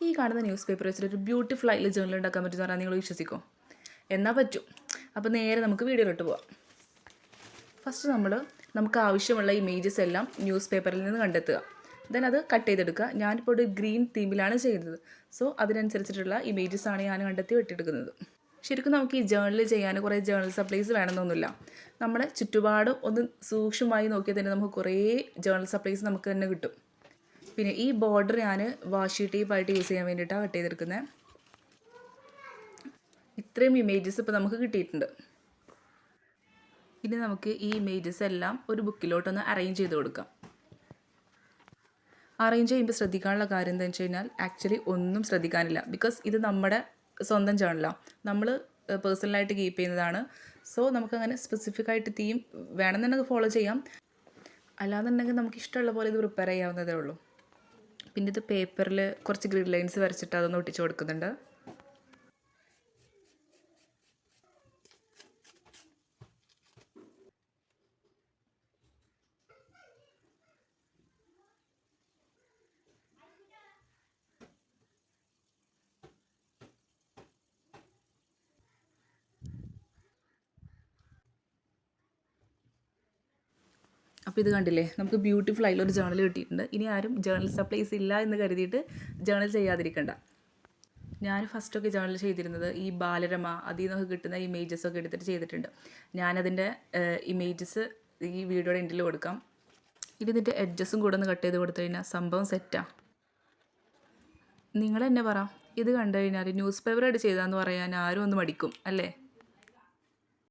ഈ കാണുന്ന news paper വെച്ചിട്ട് ഒരു ബ്യൂട്ടിഫുൾ ആയിട്ടുള്ള ജേണൽ ഉണ്ടാക്കാൻ പറ്റുമെന്ന് പറഞ്ഞാൽ നിങ്ങൾ വിശ്വസിക്കോ? എന്നാൽ പറ്റും. അപ്പോൾ നേരെ നമുക്ക് വീഡിയോയിലോട്ട് പോവാം. ഫസ്റ്റ് നമ്മൾ നമുക്ക് ആവശ്യമുള്ള ഇമേജസ് എല്ലാം ന്യൂസ് പേപ്പറിൽ നിന്ന് കണ്ടെത്തുക. ദെൻ അത് കട്ട് ചെയ്തെടുക്കുക. ഞാനിപ്പോൾ ഒരു ഗ്രീൻ തീമിലാണ് ചെയ്യുന്നത്. സോ അതിനനുസരിച്ചിട്ടുള്ള ഇമേജസ് ആണ് ഞാൻ കണ്ടെത്തി വെട്ടിയെടുക്കുന്നത്. ശരിക്കും നമുക്ക് ഈ ജേണൽ ചെയ്യാൻ കുറേ ജേണൽ സപ്ലൈസ് വേണമെന്നൊന്നുമില്ല. നമ്മുടെ ചുറ്റുപാടും ഒന്ന് സൂക്ഷ്മമായി നോക്കിയാൽ തന്നെ നമുക്ക് കുറേ ജേണൽ സപ്ലൈസ് നമുക്ക് തന്നെ കിട്ടും. പിന്നെ ഈ ബോർഡർ ഞാൻ വാഷി ടേപ്പായിട്ട് യൂസ് ചെയ്യാൻ വേണ്ടിയിട്ടാണ് കട്ട് ചെയ്തെടുക്കുന്നത് ഇത്രയും ഇമേജസ് ഇപ്പോൾ നമുക്ക് കിട്ടിയിട്ടുണ്ട്. ഇനി നമുക്ക് ഈ ഇമേജസ് എല്ലാം ഒരു ബുക്കിലോട്ടൊന്ന് അറേഞ്ച് ചെയ്ത് കൊടുക്കാം. അറേഞ്ച് ചെയ്യുമ്പോൾ ശ്രദ്ധിക്കാനുള്ള കാര്യം എന്താണെന്ന് വെച്ച് കഴിഞ്ഞാൽ ആക്ച്വലി ഒന്നും ശ്രദ്ധിക്കാനില്ല. ബിക്കോസ് ഇത് നമ്മുടെ സ്വന്തം ജേണലാണ് നമ്മൾ പേഴ്സണലായിട്ട് കീപ്പ് ചെയ്യുന്നതാണ്. സോ നമുക്കങ്ങനെ സ്പെസിഫിക് ആയിട്ട് തീം വേണമെന്നുണ്ടെങ്കിൽ ഫോളോ ചെയ്യാം. അല്ലാന്നുണ്ടെങ്കിൽ നമുക്ക് ഇഷ്ടമുള്ള പോലെ ഇത് പ്രിപ്പയർ ചെയ്യാവുന്നതേ ഉള്ളൂ. പിന്നെ ഇത് പേപ്പറിൽ കുറച്ച് ഗ്രിഡ് ലൈൻസ് വരച്ചിട്ട് അതൊന്ന് ഒട്ടിച്ച് കൊടുക്കുന്നുണ്ട്. അപ്പോൾ ഇത് കണ്ടില്ലേ? നമുക്ക് ബ്യൂട്ടിഫുൾ ആയിട്ടുള്ള ഒരു ജേണൽ കിട്ടിയിട്ടുണ്ട്. ഇനി ആരും ജേണൽ സപ്ലൈസ് ഇല്ല എന്ന് കരുതിയിട്ട് ജേണൽ ചെയ്യാതിരിക്കണ്ട. ഞാൻ ഫസ്റ്റൊക്കെ ജേണൽ ചെയ്തിരുന്നത് ഈ ബാലരമ അതിൽ നിന്നൊക്കെ കിട്ടുന്ന ഇമേജസ് ഒക്കെ എടുത്തിട്ട് ചെയ്തിട്ടുണ്ട്. ഞാനതിന്റെ ഇമേജസ് ഈ വീഡിയോയുടെ എൻഡിൽ കൊടുക്കാം. ഇനി ഇതിന്റെ എഡ്ജസും കൂടെ ഒന്ന് കട്ട് ചെയ്ത് കൊടുത്തു കഴിഞ്ഞാൽ സംഭവം സെറ്റാണ് നിങ്ങൾ തന്നെ പറ. ഇത് കണ്ടു കഴിഞ്ഞാൽ ന്യൂസ് പേപ്പറായിട്ട് ചെയ്താന്ന് പറയാൻ ആരും ഒന്ന് മടിക്കും അല്ലേ?